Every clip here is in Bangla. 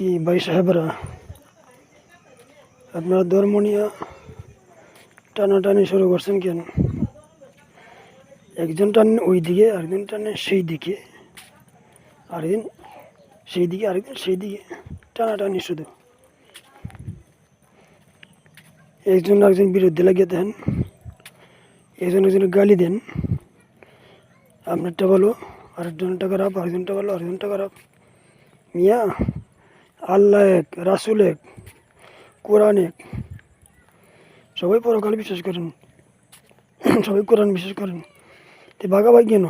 কি ভাই সাহেবরা? আপনারা ধর্ম নিয়ে টানাটানি শুরু করছেন কেন? একজন টান ওই দিকে আরেকজন টানে সেই দিকে আরেকদিন সেই দিকে আরেকদিন সেই দিকে টানাটানি শুধু। একজন আরেকজন বিরুদ্ধে লাগিয়ে দেন, একজন একজনের গালি দেন। আপনারটা বলো আরেকজনটা খারাপ, আরেকজনটা বলো আরেকজনটা খারাপ। মিয়া আল্লাহ এক, রাসুল এক, কোরআন এক। সবাই পরকাল বিশ্বাস করেন। সবাই কোরআন বিশ্বাস করেন। তো ভাগাভাগি কেন?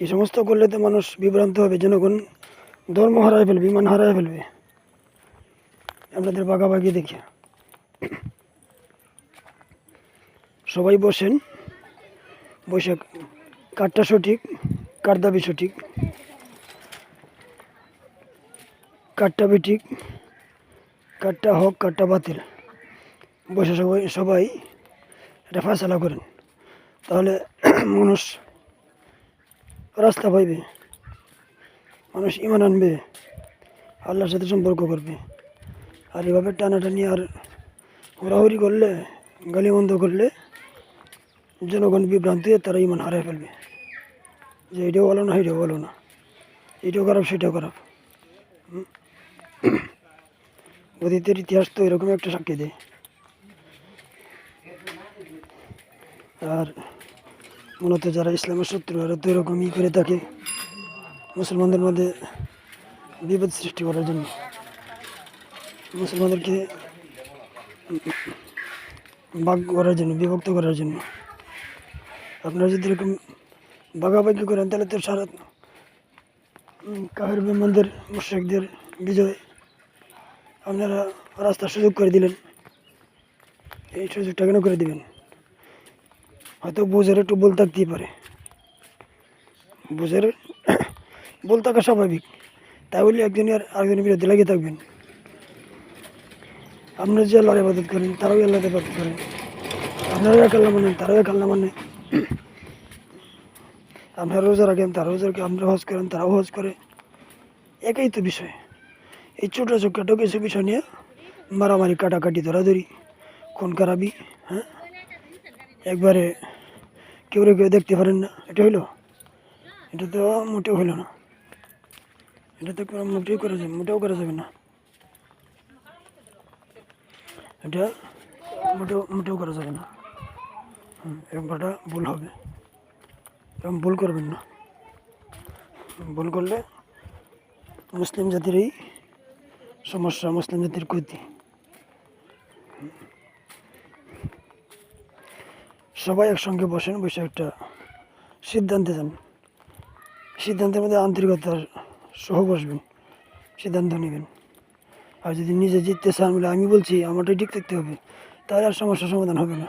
এই সমস্ত করলে তো মানুষ বিভ্রান্ত হবে জনগণ ধর্ম হারায় ফেলবে, ইমান হারায় ফেলবে। আপনাদের ভাগাভাগি দেখে। সবাই বসেন। বসে কারটা সঠিক, কার দাবি সঠিক। কারটা বেঠিক কাটটা হক কারটা বাতিল। বসে সবাই সবাই এটা ফয়সলা করেন। তাহলে মানুষ রাস্তা পাইবে, মানুষ ইমান আনবে, আল্লাহর সাথে সম্পর্ক করবে। আর এভাবে টানাটানি আর হুড়াহুড়ি করলে গালিমন্দ করলে জনগণ বিভ্রান্তি তারা ইমান হারায় ফেলবে। যে এটাও ভালো না এটাও ভালো না। এটাও খারাপ, সেটাও খারাপ। হুম? অতীতের ইতিহাস তো এরকম একটা সাক্ষী দেয়। আর মূলত যারা ইসলামের শত্রু, এরা তো এরকমই করে থাকে মুসলমানদের মধ্যে বিভেদ সৃষ্টি করার জন্য। মুসলমানদেরকে ভাগ করার জন্য, বিভক্ত করার জন্য। আপনারা যদি এরকম ভাগাভাগি করেন, তাহলে তো সারা কাহের বিমানদের মুশ্রিকদের বিজয় আপনারা রাস্তার সুযোগ করে দিলেন। এই সুযোগটা কেন করে দিবেন হয়তো বোঝের একটু বল থাকতেই পারে। বোঝের বল থাকা স্বাভাবিক। তাই বলে একজনের আরেকজনের বিরুদ্ধে লাগিয়ে থাকবেন। আপনারা যে আল্লাহর ইবাদত করেন, তারাও আল্লাহ ইবাদত করেন। আপনারাও এক আল্লাহ মানেন, তারাও এক আল্লাহ মানে। আপনারা রোজা রাখেন তারা রোজা রাখে আপনারা হজ করেন, তারাও হজ করে। একই তো বিষয়। এই ছোটো ছোটো কিছু বিষয় নিয়ে মারামারি, কাটাকাটি ধরাধরি খুন খারাপি হ্যাঁ? একবারে কেউ কেউ দেখতে পারেন না। এটা হইল? এটা তো মোটেও হইল না। এটা তো কোনো মোটেও করা যাবে, মোটেও করা যাবে না। এটা মোটেও মোটেও করা যাবে না। একবারটা ভুল হবে। এরকম ভুল করবেন না। ভুল করলে মুসলিম জাতিরই সমস্যা মুসলিম জাতির ক্ষতি। সবাই একসঙ্গে বসেন, বসে একটা সিদ্ধান্তে যান। সিদ্ধান্তের মধ্যে আন্তরিকতার সহ বসবেন, সিদ্ধান্ত নেবেন। আর যদি নিজে জিততে চান বলে আমি বলছি, আমারটাই ঠিক থাকতে হবে, তাহলে আর সমস্যার সমাধান হবে না।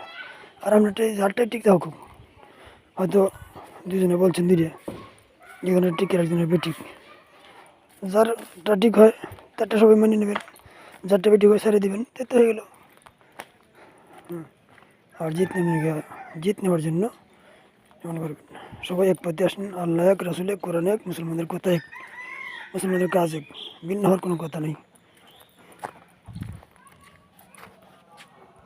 আর আপনারটাই যারটাই ঠিক থাকুক। হয়তো দুজনে বলছেন দুইটা যেখানে ঠিক, একজনের বেঠিক। যারটা ঠিক হয় তারটা সবাই মেনে নেবেন। যারটা ভিডিও হয় ছেড়ে দেবেন তাতে হয়ে গেল। আর জিত নেবেন জিত নেওয়ার জন্য এমন করবেন। সবাই এক পথে আসেন, আল্লাহ এক, রাসুল এক, কোরআন এক, মুসলমানদের কথা এক, মুসলমানদের কাজ এক, ভিন্ন হওয়ার কোনো কথা নেই।